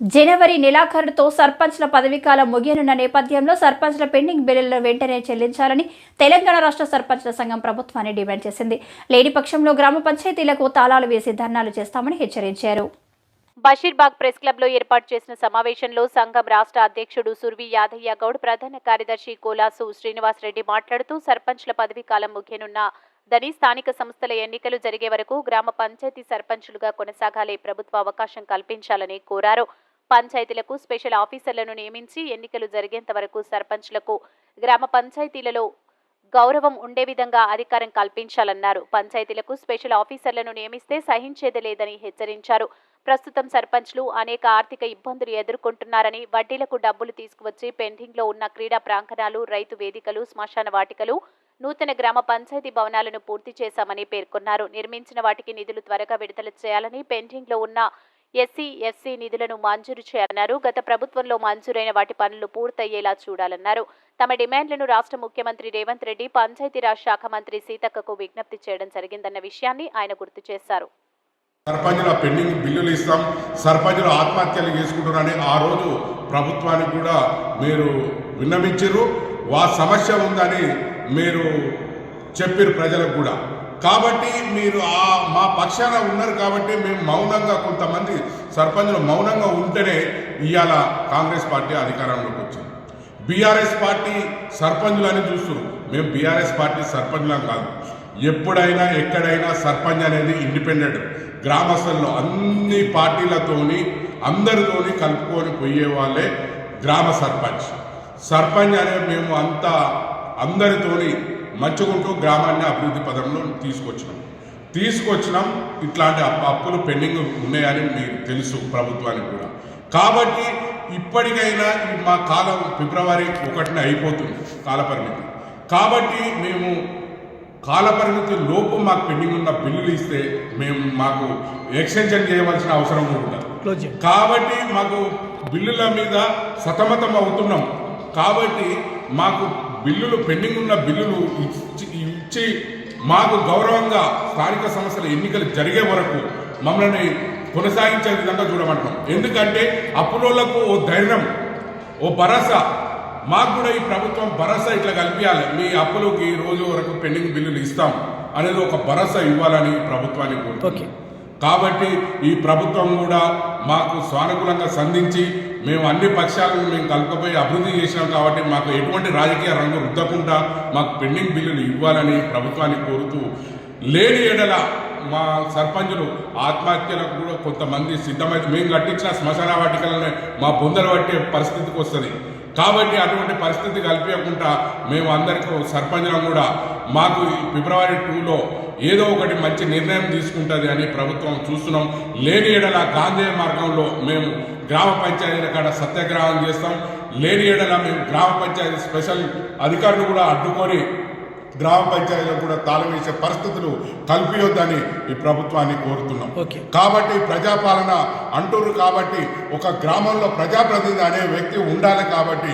జనవరి నెలాఖరుతో సర్పంచ్ల పదవీకాలం ముగియనున్న నేపథ్యంలో సర్పంచ్ల పెండింగ్ బిల్లులను వెంటనే చెల్లించాలని తెలంగాణ రాష్ట్ర సర్పంచ్ల సంఘం ప్రభుత్వాన్ని డిమాండ్ చేసింది. లేని పక్షంలో గ్రామ పంచాయతీలకు తాళాలు వేసి ధర్నాలు చేస్తామని హెచ్చరించారు. బషీర్బాగ్ ప్రెస్ క్లబ్లో ఏర్పాటు చేసిన సమావేశంలో సంఘం రాష్ట్ర అధ్యక్షుడు సుర్వి యాదయ్య గౌడ్ ప్రధాన కార్యదర్శి కోలాసు శ్రీనివాస్ రెడ్డి మాట్లాడుతూ సర్పంచ్ల పదవీ కాలం ముగియనున్న దని స్థానిక సంస్థల ఎన్నికలు జరిగే వరకు గ్రామ పంచాయతీ సర్పంచులుగా కొనసాగాలే ప్రభుత్వ అవకాశం కల్పించాలని కోరారు. పంచాయతీలకు స్పెషల్ ఆఫీసర్లను నియమించి ఎన్నికలు జరిగేంత వరకు సర్పంచ్లకు గ్రామ పంచాయతీలలో గౌరవం ఉండే విధంగా అధికారం కల్పించాలన్నారు. పంచాయతీలకు స్పెషల్ ఆఫీసర్లను నియమిస్తే సహించేది లేదని హెచ్చరించారు. ప్రస్తుతం సర్పంచ్లు అనేక ఆర్థిక ఇబ్బందులు ఎదుర్కొంటున్నారని వడ్డీలకు డబ్బులు తీసుకువచ్చి పెండింగ్లో ఉన్న క్రీడా ప్రాంగణాలు రైతు వేదికలు శ్మశాన వాటికలు నూతన గ్రామ పంచాయతీ భవనాలను పూర్తి చేశామని పేర్కొన్నారు. నిర్మించిన వాటికి నిధులు త్వరగా విడుదల చేయాలని పెండింగ్లో ఉన్న ఎస్సీ ఎఫ్సీ నిధులను మంజూరు చేయాలన్నారు. గత ప్రభుత్వంలో మంజూరైన వాటి పనులు పూర్తయ్యేలా చూడాలన్నారు. తమ డిమాండ్లను రాష్ట్ర ముఖ్యమంత్రి రేవంత్ రెడ్డి పంచాయతీరాజ్ శాఖ మంత్రి సీతక్కకు విజ్ఞప్తి చేయడం జరిగిందన్న విషయాన్ని ఆయన గుర్తు చేశారు. సర్పంచుల పెండింగ్ బిల్లులు ఇస్తాం. సర్పంచులు ఆత్మహత్యలు చేసుకుంటున్నారని ఆ రోజు ప్రభుత్వానికి కూడా మీరు విన్నవించారు వా సమస్య ఉందని మీరు చెప్పారు ప్రజలకు కూడా. కాబట్టి మీరు ఆ మా పక్షాన ఉన్నారు కాబట్టి మేము మౌనంగా కొంతమంది సర్పంచులు మౌనంగా ఉంటేనే ఇవాళ కాంగ్రెస్ పార్టీ అధికారంలోకి వచ్చింది. బీఆర్ఎస్ పార్టీ సర్పంచులని చూస్తున్నారు మేము బీఆర్ఎస్ పార్టీ సర్పంచులం కాదు. ఎప్పుడైనా ఎక్కడైనా సర్పంచ్ అనేది ఇండిపెండెంట్. గ్రామస్తుల్లో అన్ని పార్టీలతోని అందరితోని కలుపుకొని పోయే వాళ్ళే గ్రామ సర్పంచ్. సర్పంచ్ అనే మేము అంతా అందరితోని మంచుకుంటూ గ్రామాన్ని అభివృద్ధి పదంలో తీసుకొచ్చినాం. తీసుకొచ్చినాం ఇట్లాంటి అప్పు అప్పులు పెండింగ్ ఉన్నాయని మీకు తెలుసు ప్రభుత్వానికి కూడా. కాబట్టి ఇప్పటికైనా మా కాలం ఫిబ్రవరి ఒకటిన అయిపోతుంది కాలపరిమితి. కాబట్టి మేము కాలపరిమితి లోపు మాకు పెండింగ్ ఉన్న బిల్లులు ఇస్తే మేము మాకు ఎక్స్టెన్షన్ చేయవలసిన అవసరం చేయండి. కాబట్టి మాకు బిల్లుల మీద సతమతం అవుతున్నాం. కాబట్టి మాకు బిల్లులు పెండింగ్ ఉన్న బిల్లులు ఇచ్చి ఇచ్చి మాకు గౌరవంగా స్థానిక సంస్థల ఎన్నికలు జరిగే వరకు మమ్మల్ని కొనసాగించే విధంగా చూడమంటున్నాం ఎందుకంటే అప్పులోళ్ళకు ఓ ధైర్యం ఓ భరోసా. మాకు కూడా ఈ ప్రభుత్వం భరోసా ఇట్లా కల్పించాలి. మీ అప్పులకి ఈ రోజు వరకు పెండింగ్ బిల్లులు ఇస్తాం అనేది ఒక భరోసా ఇవ్వాలని ప్రభుత్వానికి కాబట్టి ఈ ప్రభుత్వం కూడా మాకు సానుకూలంగా సంధించి మేము అన్ని పక్షాలను మేము కలుపుకపోయి అభివృద్ధి చేసినాం కాబట్టి మాకు ఎటువంటి రాజకీయ రంగు రుద్దకుండా మాకు పెండింగ్ బిల్లులు ఇవ్వాలని ప్రభుత్వాన్ని కోరుతూ లేని ఎడల మా సర్పంచులు ఆత్మహత్యలకు కూడా కొంతమంది సిద్ధమైతే మేము కట్టించిన శ్మశాన వాటికలనే మా బొందలు పట్టే పరిస్థితికి వస్తుంది. కాబట్టి అటువంటి పరిస్థితి కల్పించకుండా మేము అందరికీ సర్పంచం కూడా మాకు ఈ ఫిబ్రవరి టూలో ఏదో ఒకటి మంచి నిర్ణయం తీసుకుంటుంది అని ప్రభుత్వం చూస్తున్నాం. లేని ఎడల గాంధీ మార్గంలో మేము గ్రామ పంచాయతీల కాడ సత్యాగ్రహం చేస్తాం. లేని ఎడల మేము గ్రామ పంచాయతీ స్పెషల్ అధికారులు కూడా అడ్డుకొని గ్రామ పంచాయతీలకు కూడా తాళం వేసే పరిస్థితులు కల్పించొద్దని ఈ ప్రభుత్వాన్ని కోరుతున్నాం ఓకే. కాబట్టి ప్రజాపాలన అంటున్నారు కాబట్టి ఒక గ్రామంలో ప్రజాప్రతినిధి అనే వ్యక్తి ఉండాలి కాబట్టి